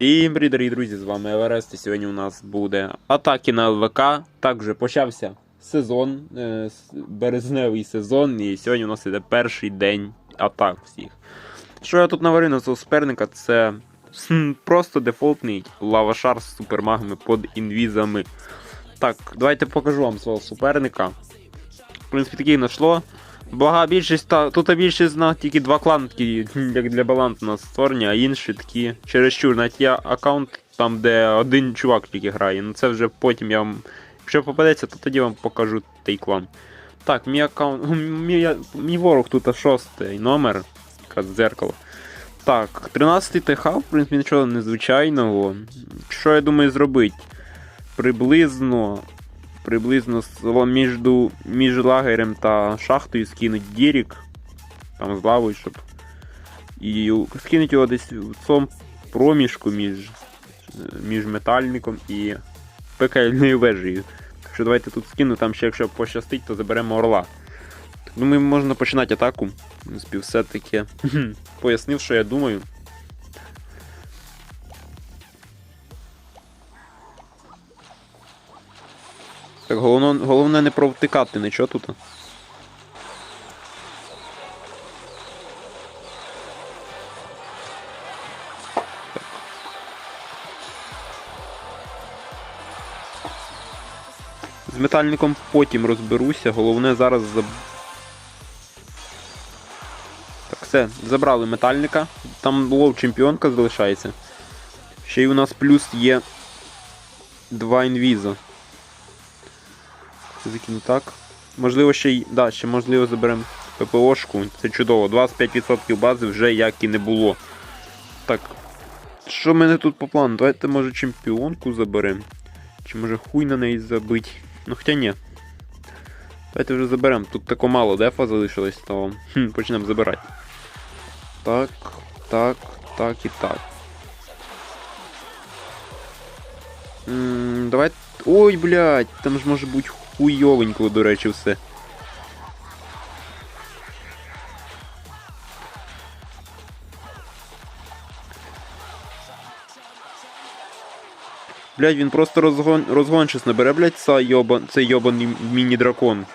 Всім привіт, дорогі друзі, з вами Еверест, і сьогодні у нас буде атаки на ЛВК. Також почався сезон, е, березневий сезон, і сьогодні у нас іде перший день атак всіх. Що я тут наварив на цього суперника, це просто дефолтний лавашар з супермагами під інвізами. Так, давайте покажу вам свого суперника. В принципі, таких знайшло. Блага більшість та тут більшість на тільки два клани такі, як для балансу на створення, а інші такі чересчур. Навіть є аккаунт там, де один чувак тільки грає. Ну це вже потім я вам. Якщо попадеться, то тоді вам покажу той клан. Так, мій аккаунт. Мій, мій ворог тут шостий номер. Якраз дзеркало. Так, 13-й ТХ, в принципі, нічого незвичайного. Що я думаю зробити? Приблизно приблизно між, між лагерем та шахтою скинуть Дірік. Там з лавою, щоб. І скинуть його десь в цьому проміжку між, між метальником і пекельною вежею. Так що давайте тут скину, там ще якщо пощастить, то заберемо орла. Думаю, можна починати атаку. В принципі, все-таки пояснив, що я думаю. Так, головно, головне не провтикати нічого тут. З метальником потім розберуся, головне зараз заб... Так, все, забрали метальника. Там лов чемпіонка залишається. Ще й у нас плюс є два інвіза. Закину так. Можливо, ще й. Да, ще можливо заберемо ППОшку. Це чудово. 25% бази вже як і не було. Так. Що в мене тут по плану? Давайте, може, чемпіонку заберемо. Чи може хуй на неї забить. Ну хоча ні. Давайте вже заберемо. Тут тако мало дефа залишилось, то хм, почнемо забирати. Так, так, так і так. М, давайте. Ой, блядь, там ж може бути хуйовенько, до речі, все. Блядь, він просто розгон, розгончись набере, блядь, цей йобан, цей йобаний міні-дракон.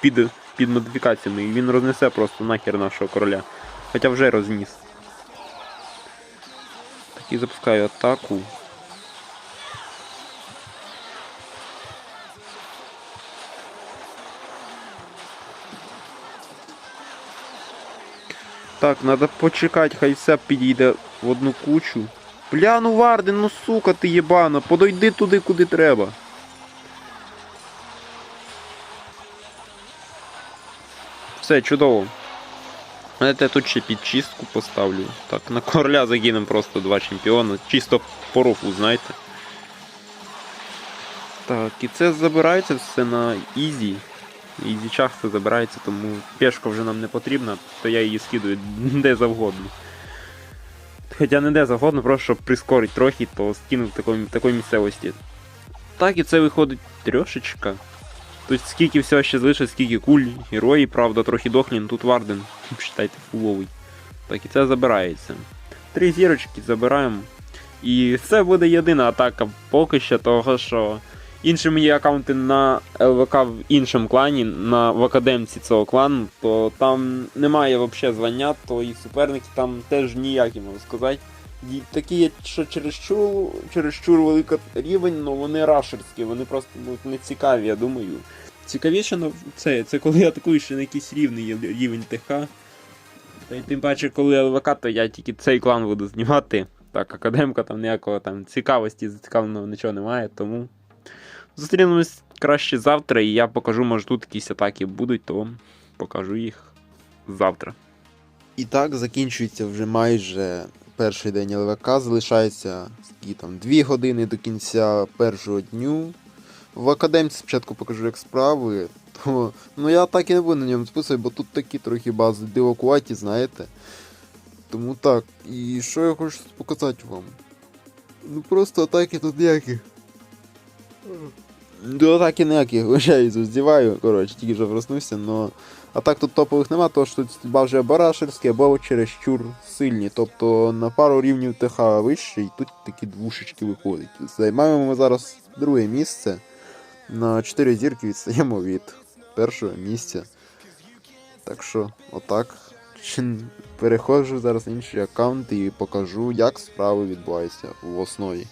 Під, під модифікаціями. І він рознесе просто нахер нашого короля. Хоча вже розніс. Так і запускаю атаку. Так, треба почекати, хай все підійде в одну кучу. Бля, ну Варден, ну сука ти єбана, подойди туди, куди треба. Все, чудово. Знаєте, я тут ще підчистку поставлю. Так, на короля загинемо просто два чемпіони. Чисто по руку, знаєте. Так, і це забирається все на ізі. Ізічах це забирається, тому пешка вже нам не потрібна, то я її скидую де завгодно. Хоча не де завгодно, просто щоб прискорити трохи, то скинув такої, такої місцевості. Так, і це виходить трьошечка. Тут скільки всього ще залишилось, скільки куль, герої, правда, трохи дохлі, але тут Варден, считайте, фуловий. Так, і це забирається. Три зірочки забираємо. І це буде єдина атака поки що, того що інші мої аккаунти на ЛВК в іншому клані, на в академці цього клану, то там немає взагалі звання, то і суперники там теж ніякі, можу сказати. Такі, є, що чересчур, чересчур великий рівень, але вони рашерські, вони просто будуть не цікаві, я думаю. Цікавіше ну, це, це коли атакуєш на якийсь рівний рівень ТХ. Та й тим паче, коли ЛВК, то я тільки цей клан буду знімати. Так, академка там ніякого там цікавості, зацікавленого нічого немає, тому. Зустрінемось краще завтра, і я покажу, може тут якісь атаки будуть, то покажу їх завтра. І так закінчується вже майже перший день ЛВК. Залишається скільки там 2 години до кінця першого дню. В академці спочатку покажу, як справи. То, ну я так і не буду на ньому списувати, бо тут такі трохи бази дивакуваті, знаєте. Тому так. І що я хочу показати вам? Ну просто атаки тут ніяких. До атаки ніяких вважаю, здіваю, коротше, тільки вже проснувся, но. А так тут топових нема, тому що тут вже барашерські або чересчур сильні. Тобто на пару рівнів ТХ вище, і тут такі двушечки виходять. Займаємо ми зараз друге місце. На 4 зірки відстаємо від першого місця. Так що, отак. Переходжу зараз на інший аккаунт і покажу, як справи відбуваються в основі.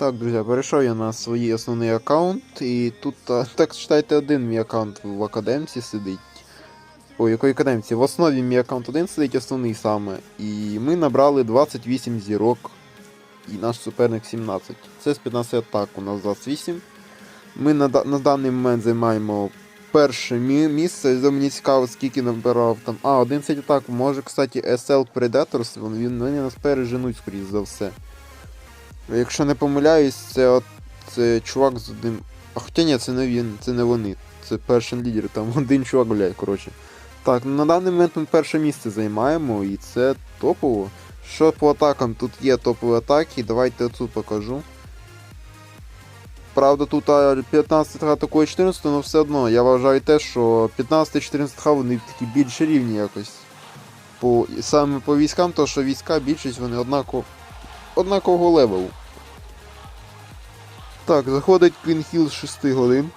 Так, друзі, перейшов я на свій основний аккаунт, і тут, так читайте, один мій аккаунт в академці сидить. Ой, якої академці? В основі мій аккаунт один сидить основний саме. І ми набрали 28 зірок, і наш суперник 17. Це з 15 атак, у нас 28. Ми на, на даний момент займаємо перше мі- місце. Мені цікаво, скільки набирав там. А, 11 атак. Може, кстати, SL Predators, вони, вони нас переженуть, скоріш за все. Якщо не помиляюсь, це от це чувак з одним. А хоча ні, це не він, це не вони. Це перший лідер, там один чувак гуляє, коротше. Так, на даний момент ми перше місце займаємо, і це топово. Що по атакам? Тут є топові атаки, давайте оцю покажу. Правда, тут 15 х атакує 14, але все одно я вважаю те, що 15-14 х вони такі більш рівні якось. По, саме по військам, то що війська більшість вони однаково, однакового левелу. Так, заходить Hill з 6 годин.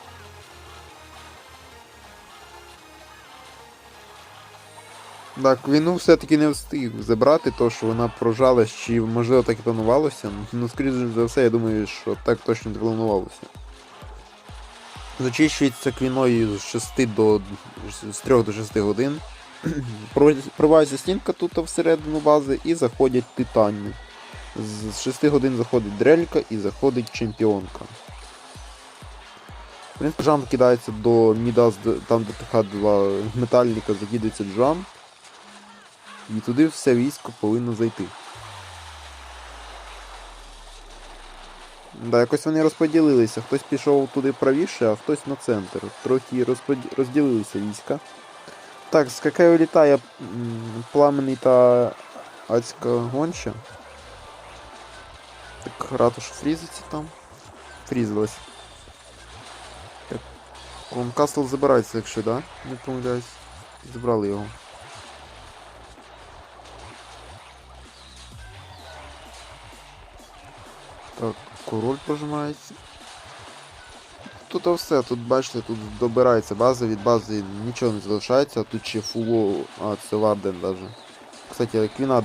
Так, війну все-таки не встиг забрати, то що вона прожалась, чи можливо так і планувалося. Ну, скоріше за все, я думаю, що так точно не планувалося. Зачищується квіною з 6 до з 3 до 6 годин. Про- Пробивається стінка тут всередину бази і заходять титани. З 6 годин заходить дрелька і заходить чемпіонка. В принципі, джамп кидається до міда, там де ТХ-2 метальника закидається джамп. І туди все військо повинно зайти. Да, якось вони розподілилися. Хтось пішов туди правіше, а хтось на центр. Трохи розпод- розділилися війська. Так, скакає літає м, пламенний та адська гонча. Так, ратуша фрізиться там. Фрізилась. Касл забирається, якщо, да? Не помиляюсь. Забрали його. Так, король прожимається. Тут все, тут бачите, тут добирається база, від бази нічого не залишається, а тут ще фуло. А, це Варден даже. Кстати, Квіна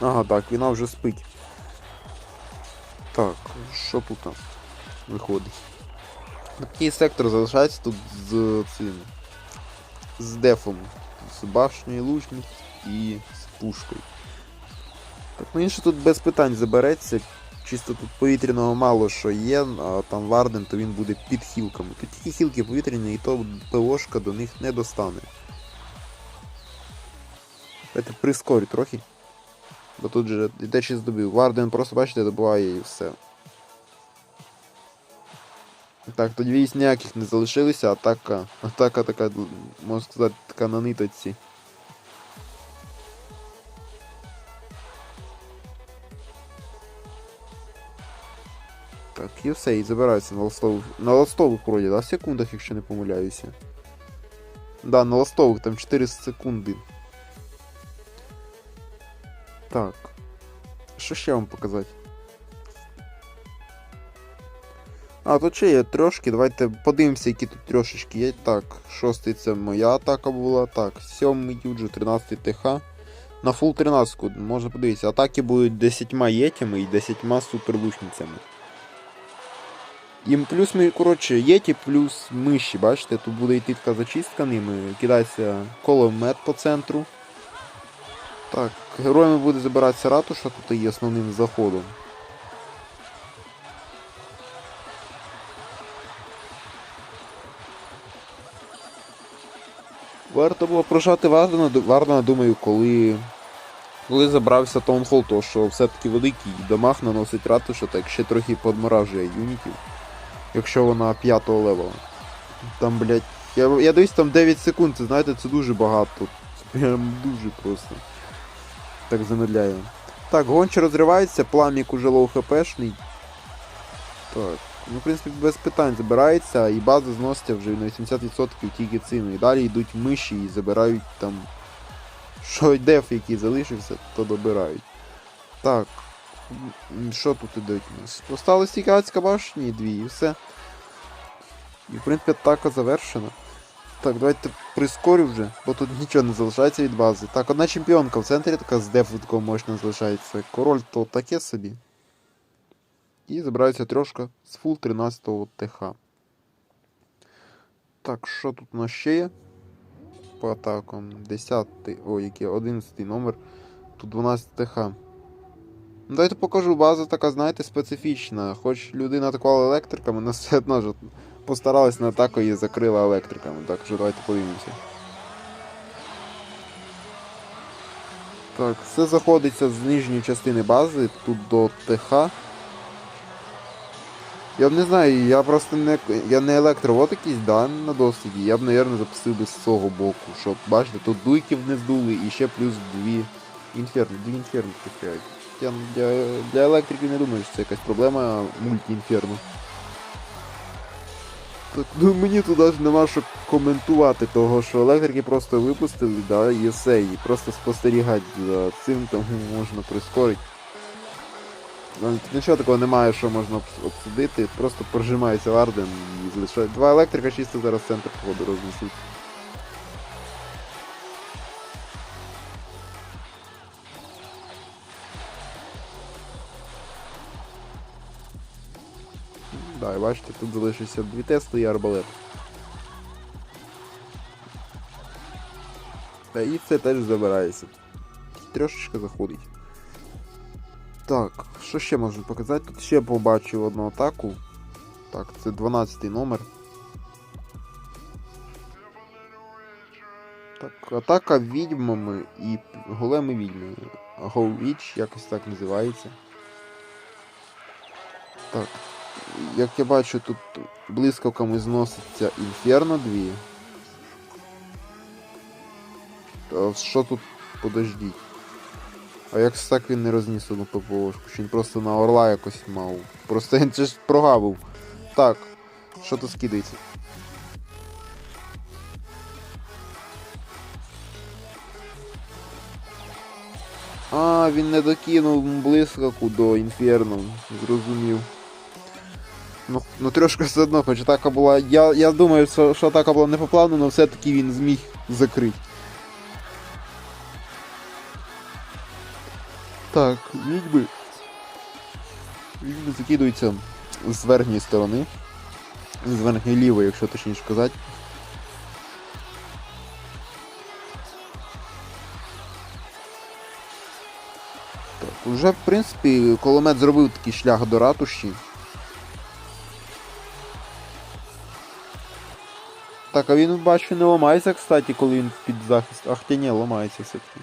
Ага, так, Квіна вже спить. Так, що тут там виходить? Такий сектор залишається тут з цим. З дефом. З башнею лучник і з пушкою. Так, ну інше тут без питань забереться. Чисто тут повітряного мало що є, а там Варден, то він буде під хілками. Тут тільки хілки повітряні, і то ПОшка до них не достане. Давайте прискорю трохи. Бо тут же йде чи здобив. Варден просто, бачите, добиває і все. Так, тоді військ ніяких не залишилися, атака. Атака така, можна сказати, така на ниточці. Так, і все, і забираються на ластових. На ластових вроді, да, в секундах, якщо не помиляюся. Да, на ластових там 4 секунди. Що ще вам показати? А, тут ще є трошки, давайте подивимося, які тут трошечки є. Так, шостий це моя атака була. Так, сьомий юджу, 13 ТХ. На фул 13 можна подивитися. Атаки будуть 10 єтями і 10 суперлучницями. Їм плюс ми, коротше, єті плюс миші, бачите, тут буде йти така зачистка ними, кидається коломет по центру. Так, героями буде забиратися ратуша, тут і є основним заходом. Варто було прожати Вардена, Вардена, думаю, коли. Коли забрався Таунхол, то що все-таки великий дамаг наносить ратуша, так ще трохи подморажує юнітів. Якщо вона 5 левела. Там, блядь. Я, я дивлюсь там 9 секунд, це знаєте, це дуже багато. Це прям дуже просто. Так замедляє. Так, гонче розривається, пламік уже лоу хпшний. Так. Ну, в принципі, без питань забирається, і база зноситься вже на 80% тільки цими. І далі йдуть миші і забирають там. Що деф, який залишився, то добирають. Так. Що тут ідуть у нас? Осталось тільки адська башня і дві, і все. І в принципі атака завершена. Так, давайте прискорю вже, бо тут нічого не залишається від бази. Так, одна чемпіонка в центрі така з дефу такого мощно залишається. Король то таке собі. І забирається трошка з фул 13 ТХ. Так, що тут у нас ще є? По атакам. 10. Ой, який 11 номер. Тут 12 ТХ. Ну, Давайте покажу, база така, знаєте, специфічна. Хоч людина атакувала електриками, але все одно ж постаралась на атаку і закрила електриками. Так що давайте подивимося. Так, все заходиться з нижньої частини бази, тут до ТХ. Я б не знаю, я просто не. Я не електровод якийсь, да, на досвіді. Я б, мабуть, запустив би з цього боку. Щоб, бачите, тут дуйків не здули і ще плюс дві інферно, дві інферно купляють. Я для, для електриків не думаю, що це якась проблема мульті-інферно. Ну мені тут навіть нема що коментувати, того що електрики просто випустили, да, і все, і просто спостерігати за цим, тому можна прискорити. Ну, Нічого такого немає, що можна обсудити, просто прожимається Варден і залишають. Два електрика чисто зараз центр походу рознесуть. І бачите, тут залишився дві тести і арбалет. Та і це теж забирається. Трошечки заходить. Так, що ще можу показати? Тут ще побачив одну атаку. Так, це 12 номер. Так, атака відьмами і големи відьми. Гоу-Віч, якось так називається. Так. Як я бачу, тут блискавками зноситься Інферно 2. Та що тут подождіть? А як так він не розніс одну ППОшку? Чи він просто на орла якось мав? Просто він це ж прогавив. Так, що тут скидається? А, він не докинув блискавку до інферно. Зрозумів. Ну, ну трошки все одно, хоч атака була. Я, я думаю, що, що атака була не по плану, але все-таки він зміг закрити. Так, відьми. Відьми закидуються з верхньої сторони. З верхньої лівої, якщо точніше казати. Так, уже, в принципі, коломет зробив такий шлях до ратуші. Так, а він бачу не ламається, кстати, коли він під захист. Ах, ти ні, ламається все-таки.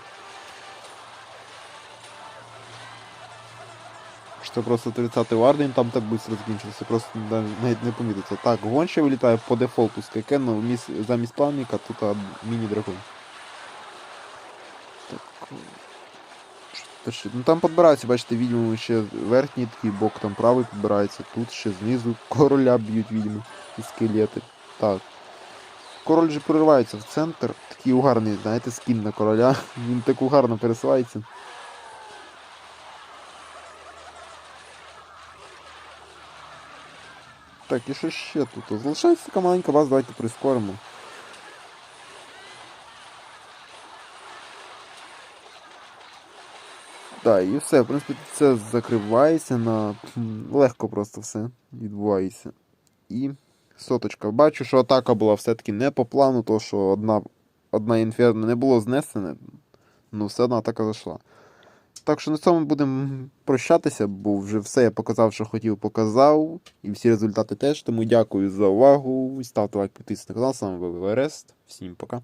Що просто 30-й варден там так швидко закінчився, просто навіть не помітиться. Так, гонча вилітає по дефолту з но замість плавника тут міні-дракон. Так. Ну там підбираються, бачите, відьми ще верхній такий бок, там правий підбирається, тут ще знизу короля б'ють відьми і скелети. Так. Король же проривається в центр. Такий угарний, знаєте, скін на короля. Він так угарно пересувається. Так, і що ще тут? Залишається така маленька база, давайте прискоримо. Так, і все, в принципі, це закривається на. Легко просто все відбувається. І соточка. Бачу, що атака була все-таки не по плану, то що одна, одна інферно не було знесене, ну все одна атака зайшла. Так що на цьому будемо прощатися, бо вже все я показав, що хотів, показав. І всі результати теж. Тому дякую за увагу. Ставте лайк, підписуйтесь на канал. З вами був Ерест. Всім пока.